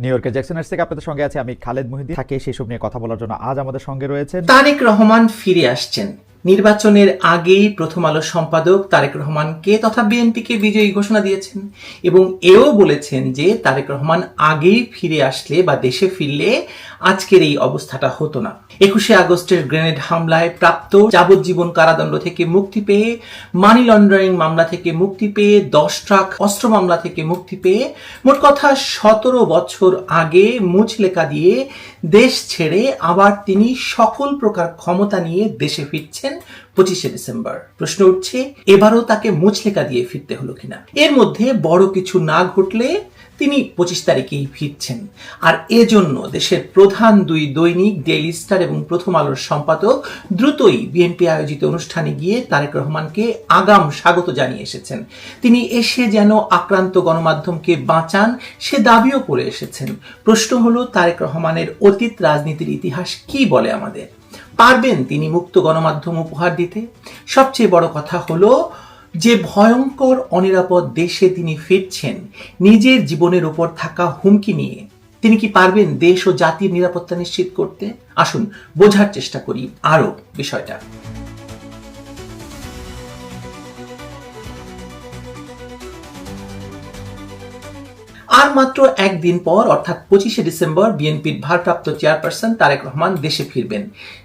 New ইয়র্কের জ্যাকসনের থেকে আপনাদের সঙ্গে আছে আমি খালেদ মুহিদ্দিন। থাকে সেসব নিয়ে কথা বলার জন্য আজ আমাদের সঙ্গে রয়েছেন তারেক রহমান ফিরে আসছেন। নির্বাচনের আগেই প্রথম আলো সম্পাদক তারেক রহমানকে তথা বিএনপিকে বিজয়ী ঘোষণা দিয়েছেন এবং এও বলেছেন যে তারেক রহমান আগেই ফিরে আসলে বা দেশে ফিরলে আজকের এই অবস্থাটা হতো না। একুশে আগস্টের গ্রেনেড হামলায় প্রাপ্ত যাবজ্জীবন কারাদণ্ড থেকে মুক্তি পেয়ে মানি লন্ডারিং মামলা থেকে মুক্তি পেয়ে দশ ট্রাক অস্ত্র মামলা থেকে মুক্তি পেয়ে মোট কথা সতেরো বছর আগে মুচলেকা দিয়ে দেশ ছেড়ে আবার তিনি সকল প্রকার ক্ষমতা নিয়ে দেশে ফিরছেন পঁচিশে ডিসেম্বর। প্রশ্ন উঠছে, এবারও তাকে মুচলেকা দিয়ে ফিরতে হলো কিনা? এর মধ্যে বড় কিছু না ঘটলে তিনি পঁচিশ তারিখেই ফিরছেন। আর এজন্য দেশের প্রধান দুই দৈনিক, ডেইলি স্টার এবং প্রথম আলোর সম্পাদক দ্রুতই বিএনপি আয়োজিত অনুষ্ঠানে গিয়ে তারেক রহমানকে আগাম স্বাগত জানিয়ে এসেছেন। তিনি এসে যেন আক্রান্ত গণমাধ্যমকে বাঁচান, সে দাবিও করে এসেছেন। প্রশ্ন হলো, তারেক রহমানের অতীত রাজনীতির ইতিহাস কি বলে আমাদের? পারবেন তিনি মুক্ত গণমাধ্যম উপহার দিতে। সবচেয়ে বড় কথা হলো, যে ভয়ঙ্কর অনিরাপদ দেশে তিনি ফিরছেন, নিজের জীবনের উপর থাকা হুমকি নিয়ে। তিনি কি পারবেন দেশ ও জাতির নিরাপত্তা নিশ্চিত করতে? আসুন, বোঝার চেষ্টা করি আরও বিষয়টা। আর মাত্র একদিন পর, অর্থাৎ পঁচিশে ডিসেম্বর, বিএনপির ভারপ্রাপ্ত চেয়ারপারসন তারেক রহমান দেশে ফিরবেন।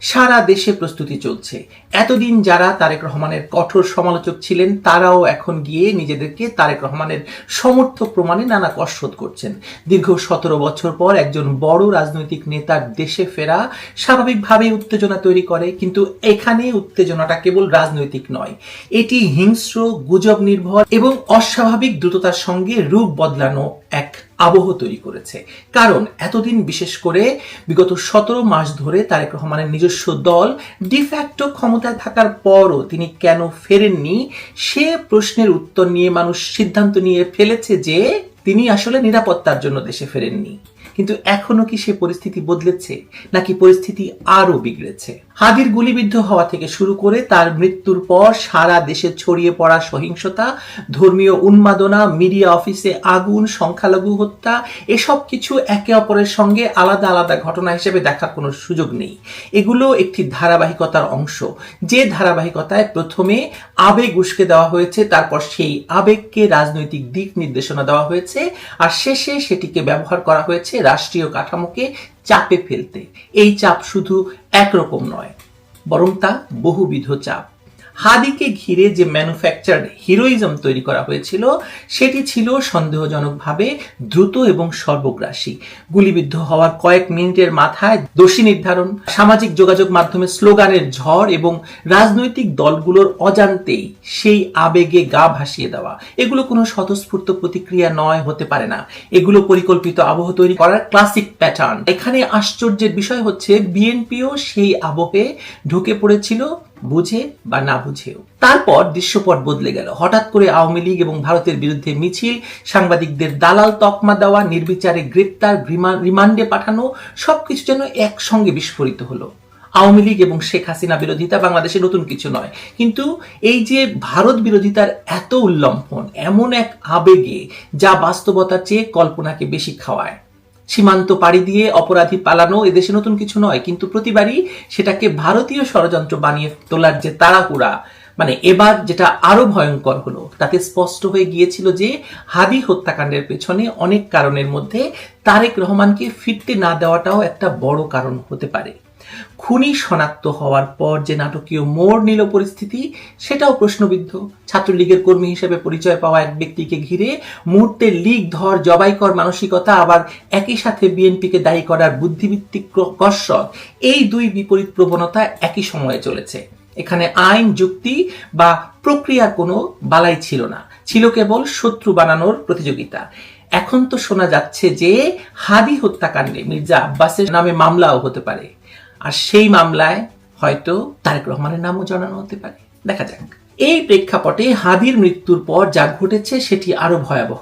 সারা দেশে প্রস্তুতি চলছে। এতদিন যারা তারেক রহমানের কঠোর সমালোচক ছিলেন, তারাও এখন গিয়ে নিজেদেরকে তারেক রহমানের সমর্থক প্রমাণে নানা কসরত করছেন। দীর্ঘ সতেরো বছর পর একজন বড় রাজনৈতিক নেতার দেশে ফেরা স্বাভাবিকভাবেই উত্তেজনা তৈরি করে, কিন্তু এখানে উত্তেজনাটা কেবল রাজনৈতিক নয়। এটি হিংস্র, গুজব নির্ভর এবং অস্বাভাবিক দ্রুততার সঙ্গে রূপ বদলানো এক আবহ তৈরি করেছে। কারণ এতদিন বিশেষ করে বিগত সতেরো মাস ধরে তারেক রহমানের নিজস্ব দল ডিফ্যাক্টো ক্ষমতায় থাকার পরও তিনি কেন ফেরেননি, সে প্রশ্নের উত্তর নিয়ে মানুষ সিদ্ধান্ত নিয়ে ফেলেছে যে তিনি আসলে নিরাপত্তার জন্য দেশে ফেরেননি। কিন্তু এখনও কি সে পরিস্থিতি বদলেছে, নাকি পরিস্থিতি আরও বিগড়েছে? হাদির গুলিবিদ্ধ হওয়া থেকে শুরু করে তার মৃত্যুর পর সারা দেশে ছড়িয়ে পড়া সহিংসতা, ধর্মীয় উন্মাদনা, মিডিয়া অফিসে আগুন, সংখ্যালঘু হত্যা, এসব কিছু একে অপরের সঙ্গে আলাদা আলাদা ঘটনা হিসেবে দেখার কোনো সুযোগ নেই। এগুলো একটি ধারাবাহিকতার অংশ। যে ধারাবাহিকতায় প্রথমে আবেগ উস্কে দেওয়া হয়েছে, তারপর সেই আবেগকে রাজনৈতিক দিক নির্দেশনা দেওয়া হয়েছে, আর শেষে সেটিকে ব্যবহার করা হয়েছে রাষ্ট্রীয় কাঠামোকে চাপে ফেলতে। এই চাপ শুধু একরকম নয় বরং তা বহুবিধ চাপ। হাদিকে ঘিরে যে ম্যানুফ্যাকচার্ড হিরোইজম তৈরি করা হয়েছিল, সেটি ছিল সন্দেহজনকভাবে দ্রুত এবং সর্বগ্রাসী। গুলিবিদ্ধ হওয়ার কয়েক মিনিটের মাথায় দোষী নির্ধারণ, সামাজিক যোগাযোগ মাধ্যমে স্লোগানের ঝড় এবং রাজনৈতিক দলগুলোর অজান্তেই সেই আবেগে গা ভাসিয়ে দেওয়া। এগুলো কোনো স্বতঃস্ফূর্ত প্রতিক্রিয়া নয়, হতে পারে না। এগুলো পরিকল্পিত আবহ তৈরি করার ক্লাসিক প্যাটার্ন এখানে আশ্চর্যের বিষয় হচ্ছে বিএনপিও সেই আবহে ঢুকে পড়েছিল। বুঝে বা না বুঝেও। তারপর দৃশ্যপট বদলে গেল। হঠাৎ করে আওয়ামী লীগ এবং ভারতের বিরুদ্ধে মিছিল, সাংবাদিকদের দালাল তকমা দেওয়া, নির্বিচারে গ্রেপ্তার রিমান্ডে পাঠানো, সবকিছু যেন একসঙ্গে বিস্ফোরিত হলো। আওয়ামী লীগ এবং শেখ হাসিনা বিরোধিতা বাংলাদেশে নতুন কিছু নয়। কিন্তু এই যে ভারত বিরোধিতার এত উল্লম্ফন এমন এক আবেগে যা বাস্তবতার চেয়ে কল্পনাকে বেশি খাওয়ায়। সীমান্ত পাড়ি দিয়ে অপরাধী পালানো এদেশে নতুন কিছু নয়, কিন্তু প্রতিবারই সেটাকে ভারতীয় ষড়যন্ত্র বানিয়ে তোলার যে তাড়াহুড়া মানে এবার যেটা আরও ভয়ঙ্কর হলো, তাতে স্পষ্ট হয়ে গিয়েছিল যে হাদি হত্যাকাণ্ডের পেছনে অনেক কারণের মধ্যে তারেক রহমানকে ফিরতে না দেওয়াটাও একটা বড় কারণ হতে পারে। খুনি শনাক্ত হওয়ার পর যে নাটকীয় মোড় নিল পরিস্থিতি, সেটাও প্রশ্নবিদ্ধ। ছাত্রলীগের কর্মী হিসেবে পরিচয় পাওয়া এক ব্যক্তিকে ঘিরে মুহূর্তে লীগ, ধর, জবাইকর মানসিকতা, আবার একই সাথে বিএনপিকে দায়ী করার বুদ্ধিভিত্তিক কসরত, এই দুই বিপরীত প্রবণতা একই সময়ে চলেছে। এখানে আইন, যুক্তি বা প্রক্রিয়ার কোনো বালাই ছিল না। ছিল কেবল শত্রু বানানোর প্রতিযোগিতা। এখন তো শোনা যাচ্ছে যে হাদি হত্যাকাণ্ডে মির্জা আব্বাসের নামে মামলাও হতে পারে। আর সেই মামলায় হয়তো তারেক রহমানের নামও জানানো হতে পারে। দেখা যাক। এই প্রেক্ষাপটে হাদির মৃত্যুর পর যা ঘটেছে সেটি আরও ভয়াবহ।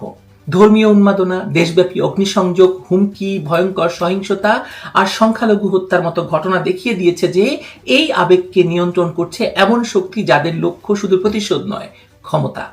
ধর্মীয় উন্মাদনা, দেশব্যাপী অগ্নিসংযোগ, হুমকি, ভয়ঙ্কর সহিংসতা আর সংখ্যালঘু হত্যার মতো ঘটনা দেখিয়ে দিয়েছে যে এই আবেগকে নিয়ন্ত্রণ করছে এমন শক্তি যাদের লক্ষ্য শুধু প্রতিশোধ নয়, ক্ষমতা।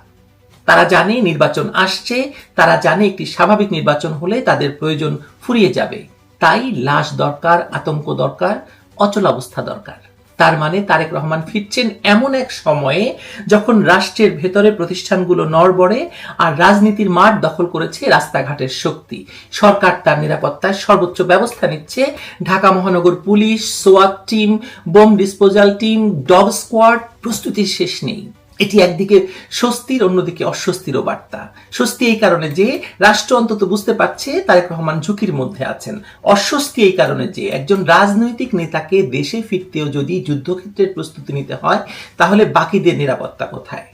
তারা জানে নির্বাচন আসছে, তারা জানে একটি স্বাভাবিক নির্বাচন হলে তাদের প্রয়োজন ফুরিয়ে যাবে। তাই লাশ দরকার, আতঙ্ক দরকার অচলাবস্থা দরকার। তার মানে তারেক রহমান ফিরছেন এমন এক সময়ে যখন রাষ্ট্রের ভেতরে প্রতিষ্ঠানগুলো নড়বড়ে আর রাজনীতির মাঠ দখল করেছে রাস্তাঘাটের শক্তি। সরকার তার নিরাপত্তায় সর্বোচ্চ ব্যবস্থা নিচ্ছে। ঢাকা মহানগর police সোয়াত team, bomb disposal team, dog squad, প্রস্তুতির শেষ নেই। এটি একদিকে স্বস্তির, অন্যদিকে অস্বস্তিরও বার্তা। স্বস্তি এই কারণে যে রাষ্ট্র অন্তত বুঝতে পারছে তারেক রহমান ঝুঁকির মধ্যে আছেন। অস্বস্তি এই কারণে যে একজন রাজনৈতিক নেতাকে দেশে ফিরতেও যদি যুদ্ধক্ষেত্রের প্রস্তুতি নিতে হয়, তাহলে বাকিদের নিরাপত্তা কোথায়?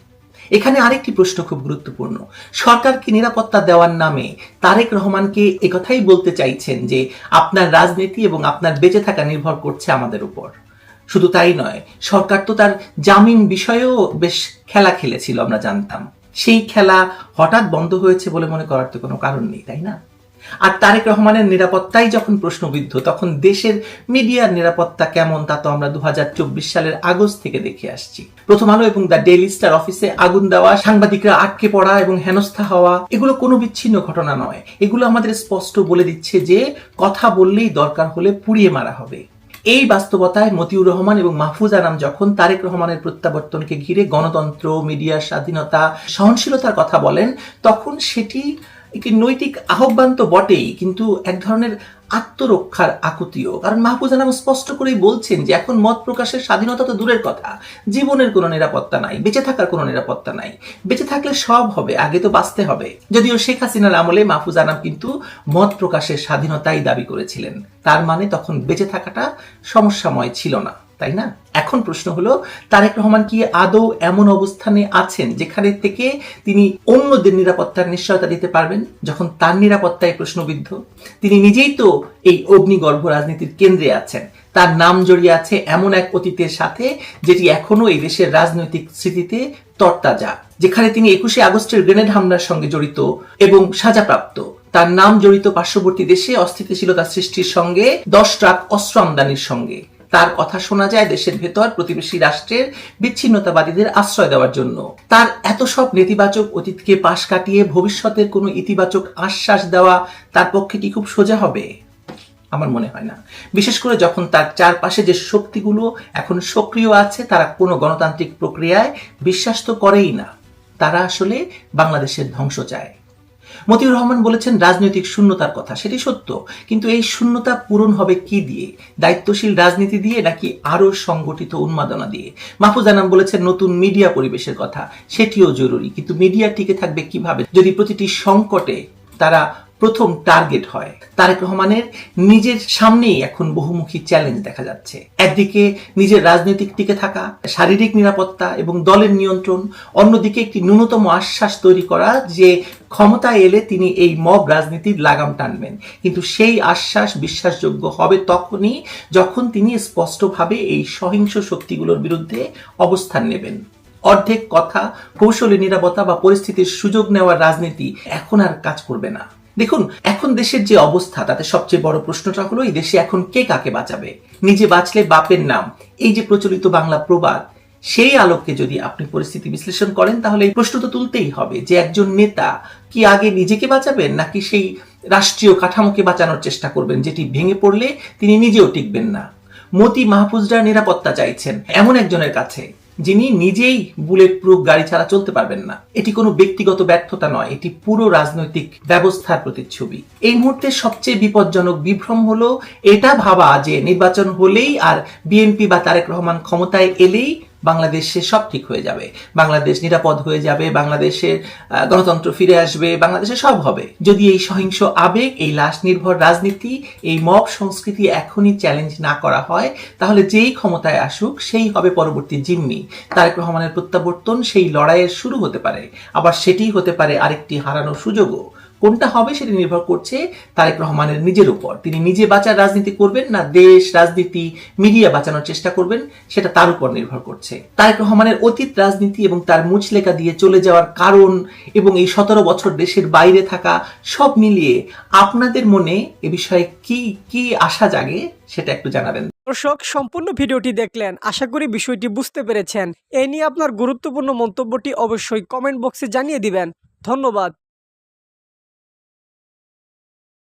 এখানে আরেকটি প্রশ্ন খুব গুরুত্বপূর্ণ। সরকারকে নিরাপত্তা দেওয়ার নামে তারেক রহমানকে একথাই বলতে চাইছেন যে, আপনার রাজনীতি এবং আপনার বেঁচে থাকা নির্ভর করছে আমাদের উপর। শুধু তাই নয়, সরকার তো তার জামিন বিষয়েও বেশ খেলা খেলেছিল, আমরা জানতাম। সেই খেলা হঠাৎ বন্ধ হয়েছে বলে মনে করার তো কোনো কারণ নেই, তাই না? আর তারেক রহমানের নিরাপত্তাই যখন প্রশ্নবিদ্ধ, তখন দেশের মিডিয়ার নিরাপত্তা কেমন তা তো আমরা দু হাজার চব্বিশ সালের আগস্ট থেকে দেখে আসছি। প্রথম আলো এবং দ্য ডেইলি স্টার অফিসে আগুন দেওয়া, সাংবাদিকরা আটকে পড়া এবং হেনস্থা হওয়া, এগুলো কোনো বিচ্ছিন্ন ঘটনা নয়। এগুলো আমাদের স্পষ্ট বলে দিচ্ছে যে, কথা বললেই দরকার হলে পুড়িয়ে মারা হবে। এই বাস্তবতায় মতিউর রহমান এবং মাহফুজ আনাম যখন তারেক রহমানের প্রত্যাবর্তনকে ঘিরে গণতন্ত্র, মিডিয়ার স্বাধীনতা, সহনশীলতার কথা বলেন, তখন সেটি একটি নৈতিক আহ্বান তো বটেই, কিন্তু এক ধরনের আত্মরক্ষার আকুতিও। কারণ মাহফুজ আনাম স্পষ্ট করেই বলছেন যে, এখন মত প্রকাশের স্বাধীনতা তো দূরের কথা। জীবনের কোনো নিরাপত্তা নাই, বেঁচে থাকার কোনো নিরাপত্তা নাই। বেঁচে থাকলে সব হবে, আগে তো বাঁচতে হবে। যদিও শেখ হাসিনার আমলে মাহফুজ আনাম কিন্তু মত প্রকাশের স্বাধীনতাই দাবি করেছিলেন। তার মানে তখন বেঁচে থাকাটা সমস্যাময় ছিল না। তাই না? এখন প্রশ্ন হলো, তারেক রহমান কি আদৌ এমন অবস্থানে আছেন যেখানে থেকে তিনি অন্যদের নিরাপত্তার নিশ্চয়তা দিতে পারবেন? যখন তার নিরাপত্তায় প্রশ্নবিদ্ধ, তিনি নিজেই তো এই অগ্নিগর্ভ রাজনীতির কেন্দ্রে আছেন। তার নাম জড়িয়ে আছে এমন এক অতীতের সাথে, যেটি এখনও এই দেশের রাজনৈতিক স্মৃতিতে তরতাজা, যেখানে তিনি একুশে আগস্টের গ্রেনেড হামলার সঙ্গে জড়িত এবং সাজাপ্রাপ্ত। তার নাম জড়িত পার্শ্ববর্তী দেশে অস্থিতিশীলতা সৃষ্টির সঙ্গে, দশ ট্রাক অস্ত্র আমদানির সঙ্গে। তার কথা শোনা যায় দেশের ভেতর প্রতিবেশী রাষ্ট্রের বিচ্ছিন্নতাবাদীদের আশ্রয় দেওয়ার জন্য। তার এত সব নেতিবাচক অতীতকে পাশ কাটিয়ে ভবিষ্যতের কোনো ইতিবাচক আশ্বাস দেওয়া তার পক্ষে কি খুব সোজা হবে? আমার মনে হয় না। বিশেষ করে যখন তার চারপাশে যে শক্তিগুলো এখন সক্রিয় আছে, তারা কোনো গণতান্ত্রিক প্রক্রিয়ায় বিশ্বাস তো করেই না। তারা আসলে বাংলাদেশের ধ্বংস চায়। মতিউর রহমান বলেছেন, রাজনৈতিক শূন্যতার কথা। সেটি সত্য। কিন্তু এই শূন্যতা পূরণ হবে কি দিয়ে? দায়িত্বশীল রাজনীতি দিয়ে নাকি আরও সংগঠিত উন্মাদনা দিয়ে? মাহফুজ আনাম বলেছেন, নতুন মিডিয়া পরিবেশের কথা। সেটিও জরুরি। কিন্তু মিডিয়া টিকে থাকবে কীভাবে? যদি প্রতিটি সংকটে তারা প্রথম টার্গেট হয়। তারেক রহমানের নিজের সামনেই এখন বহুমুখী চ্যালেঞ্জ দেখা যাচ্ছে। একদিকে নিজের রাজনৈতিক টিকে থাকা, শারীরিক নিরাপত্তা এবং দলের নিয়ন্ত্রণ, অন্যদিকে একটি ন্যূনতম আশ্বাস তৈরি করা যে ক্ষমতায় এলে তিনি এই মব রাজনীতির লাগাম টানবেন। কিন্তু সেই আশ্বাস বিশ্বাসযোগ্য হবে তখনই যখন তিনি স্পষ্টভাবে এই সহিংস শক্তিগুলোর বিরুদ্ধে অবস্থান নেবেন। অর্ধেক কথা কৌশলী নিরাপত্তা বা পরিস্থিতির সুযোগ নেওয়ার রাজনীতি এখন আর কাজ করবে না। দেখুন, এখন দেশের যে অবস্থা, তাতে সবচেয়ে বড় প্রশ্নটা হলো, এই দেশে এখন কে কাকে বাঁচাবে? নিজে বাঁচলে বাপের নাম। এই যে প্রচলিত বাংলা প্রবাদ, সেই আলোককে যদি আপনি পরিস্থিতি বিশ্লেষণ করেন, তাহলে এই প্রশ্ন তো তুলতেই হবে, যে একজন নেতা কি আগে নিজেকে বাঁচাবেন নাকি সেই রাষ্ট্রীয় কাঠামোকে বাঁচানোর চেষ্টা করবেন, যেটি ভেঙে পড়লে তিনি নিজেও টিকবেন না? মতি মাহফুজরা নিরাপত্তা চাইছেন, এমন একজনের কাছে। যিনি নিজেই বুলেট প্রুফ গাড়ি ছাড়া চলতে পারবেন না। এটি কোনো ব্যক্তিগত ব্যর্থতা নয়, এটি পুরো রাজনৈতিক ব্যবস্থার প্রতিচ্ছবি। এই মুহূর্তে সবচেয়ে বিপজ্জনক বিভ্রম হলো, এটা ভাবা যে নির্বাচন হলেই আর বিএনপি বা তারেক রহমান ক্ষমতায় এলেই বাংলাদেশে সব ঠিক হয়ে যাবে। বাংলাদেশ নিরাপদ হয়ে যাবে, বাংলাদেশের গণতন্ত্র ফিরে আসবে, বাংলাদেশে সব হবে। যদি এই সহিংস আবেগ, এই লাশ নির্ভর রাজনীতি, এই মব সংস্কৃতি এখনই চ্যালেঞ্জ না করা হয়, তাহলে যেই ক্ষমতায় আসুক, সেই হবে পরবর্তী জিম্মি। তারেক রহমানের প্রত্যাবর্তন সেই লড়াইয়ের শুরু হতে পারে। আবার সেটি হতে পারে আরেকটি হারানো সুযোগও। কোনটা হবে সেটা নির্ভর করছে তারেক রহমানের নিজের উপর। তিনি নিজে বাঁচার রাজনীতি করবেন না, দেশ, রাজনীতি মিডিয়া বাঁচানোর চেষ্টা করবেন, সেটা তার উপর নির্ভর করছে। তারেক রহমানের অতীত রাজনীতি এবং তার মুচলেকা দিয়ে চলে যাওয়ার কারণ এবং এই সতেরো বছর দেশের বাইরে থাকা সব মিলিয়ে আপনাদের মনে এ বিষয়ে কি কি আশা জাগে সেটা একটু জানাবেন। দর্শক, সম্পূর্ণ ভিডিওটি দেখলেন। আশা করি বিষয়টি বুঝতে পেরেছেন। এ নিয়ে আপনার গুরুত্বপূর্ণ মন্তব্যটি অবশ্যই কমেন্ট বক্সে জানিয়ে দিবেন। ধন্যবাদ।